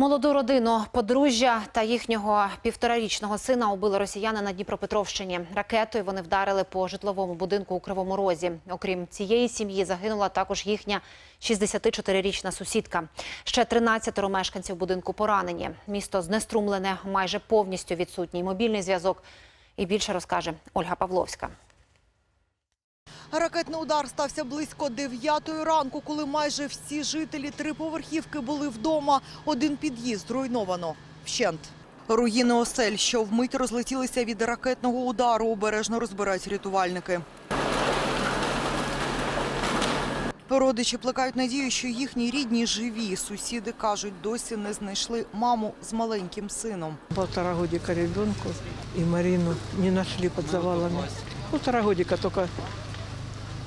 Молоду родину, подружжя та їхнього півторарічного сина убили росіяни на Дніпропетровщині. Ракетою вони вдарили по житловому будинку у Кривому Розі. Окрім цієї сім'ї, загинула також їхня 64-річна сусідка. Ще 13 мешканців будинку поранені. Місто знеструмлене, майже повністю відсутній мобільний зв'язок. І більше розкаже Ольга Павловська. Ракетний удар стався близько 9 ранку, коли майже всі жителі триповерхівки були вдома. Один під'їзд зруйновано. Вщент. Руїни осель, що вмить розлетілися від ракетного удару, обережно розбирають рятувальники. Родичі плекають надію, що їхні рідні живі. Сусіди кажуть, досі не знайшли маму з маленьким сином. Полтора годика ребенку и Марину не нашли под завалами. Полтора годика только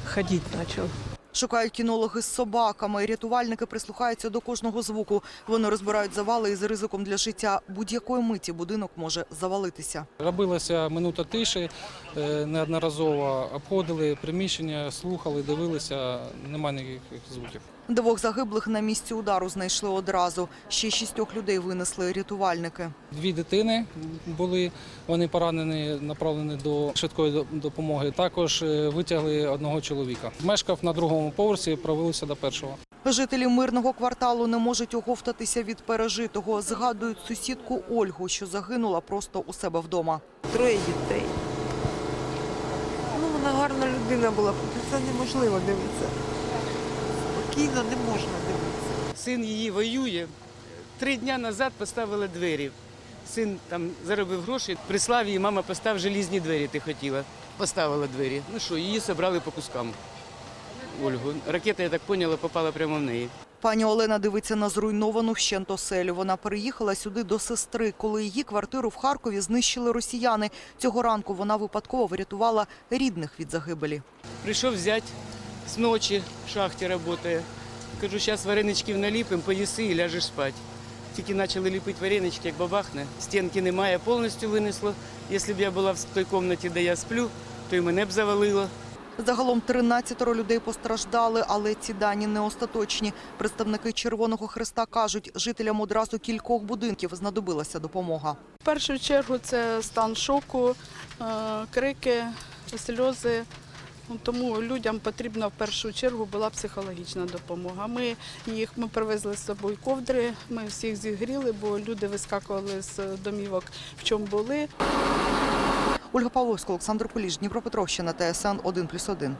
ходить почав. Шукають кінологи з собаками. Рятувальники прислухаються до кожного звуку. Вони розбирають завали із ризиком для життя. Будь-якої миті будинок може завалитися. Робилася минута тиші, е, неодноразово обходили приміщення, слухали, дивилися, немає ніяких звуків. Двох загиблих на місці удару знайшли одразу. Ще шістьох людей винесли рятувальники. Дві дитини були, вони поранені, направлені до швидкої допомоги. Також е, витягли одного чоловіка. Мешкав на другому поверсі, провелися до першого. Жителі мирного кварталу не можуть оговтатися від пережитого. Згадують сусідку Ольгу, що загинула просто у себе вдома. троє дітей. Ну, вона гарна людина була, це неможливо дивитися. Спокійно не можна дивитися. Син її воює. Три дні назад поставили двері. Син там заробив гроші, прислав її, мама постав желізні двері, ти хотіла. Поставила двері. Ну що, її зібрали по кускам. Ольгу. Ракета, я так поняла, попала прямо в неї. Пані Олена дивиться на зруйновану вщент оселю. Вона переїхала сюди до сестри, коли її квартиру в Харкові знищили росіяни. Цього ранку вона випадково врятувала рідних від загибелі. Прийшов взять з ночі, в шахті працює. Кажу, зараз вареничків наліпимо, поїси і ляжеш спати. Тільки почали ліпити варенички, як бабахне. Стінки немає, повністю винесло. Якщо б я була в той кімнаті, де я сплю, то й мене б завалило. Загалом 13 людей постраждали, але ці дані не остаточні. Представники Червоного Хреста кажуть, жителям одразу кількох будинків знадобилася допомога. В першу чергу це стан шоку, е, крики, сльози. Ну, Тому людям потрібна в першу чергу була психологічна допомога. Ми їх ми привезли з собою ковдри, ми всіх зігріли, бо люди вискакували з домівок, в чому були. Ольга Павловська, Олександр Куліш, Дніпропетровщина, ТСН 1+,1.